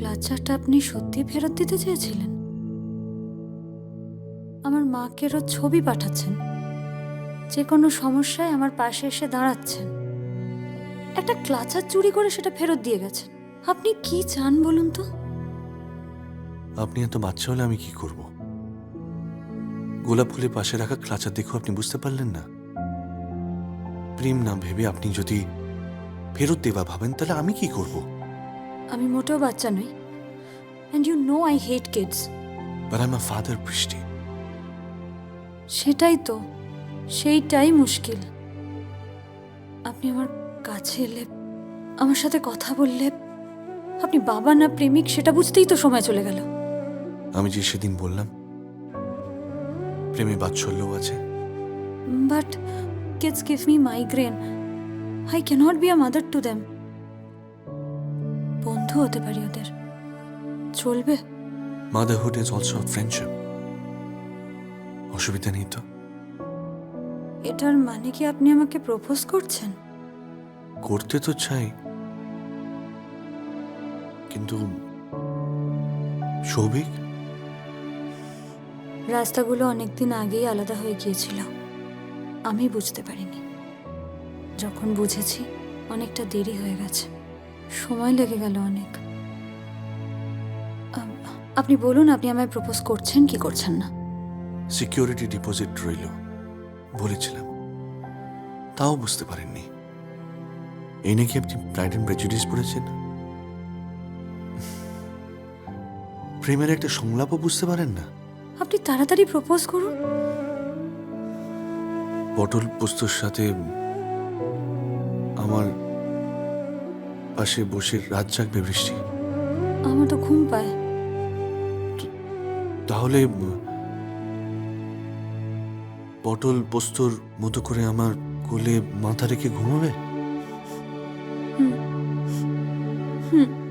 ক্লাচারটা আপনি সত্যি ফেরত দিতে চেয়েছিলেন? আমার মাকে রোজ ছবি পাঠাচ্ছেন। যে কোনো সমস্যায় আমার পাশে এসে দাঁড়াচ্ছেন। একটা ক্লাচার চুরি করে সেটা ফেরত দিয়ে গেছেন। আপনি কি চান বলুন তো? আপনি এত বাচ্চা হলে আমি কি করব? গোলাপ ফুলের পাশে রাখা ক্লাচার দেখো আপনি বুঝতে পারলেন না। প্রেম না ভেবে আপনি যদি ফেরত দেবা ভাবেন, তাহলে আমি কি করব? আমি মোটেও বাচ্চা নই। And you know I hate kids but I am a father বৃষ্টি সেটাই তো সেইটাই মুশকিল। আপনি আমার কাছে এলে আমার সাথে কথা বললে আপনি বাবা না প্রেমিক সেটা বুঝতেই তো সময় চলে গেল। আমি যে সেদিন বললাম প্রেমে বাৎসল্যও আছে। But kids give me migraine I cannot be a mother to them বন্ধু হতে পারি ওদের। চলবে? মাদারহুড ইজ অলসো ফ্রেন্ডশিপ অসুবিধা নেই তো। এটার মানে কি আপনি আমাকে প্রপোজ করছেন? করতে তো চাই। কিন্তু সৌভিক? রাস্তাগুলো অনেকদিন আগেই আলাদা হয়ে গিয়েছিল। আমি বুঝতে পারিনি। যখন বুঝেছি অনেকটা দেরি হয়ে গেছে। সময় লেগে গেল অনেক। আপনি বলুন আপনি আমায় প্রপোজ করছেন কি করছেন না? সিকিউরিটি ডিপোজিট রইল বলেছিলাম। তাও বুঝতে পারেননি। এই নাকি আপনি প্রাইড অ্যান্ড প্রেজুডিস পড়েছেন? প্রেমের একটা সংলাপও বুঝতে পারেন না। আপনি তাড়াতাড়ি প্রপোজ করুন। পটল পোস্তর সাথে আমার পাশে বসে রাত জাগবে বৃষ্টি। আমার তো ঘুম পায়। তাহলে পটল পোস্তর মতো করে আমার কোলে মাথা রেখে ঘুমাবে? হুম। হুম।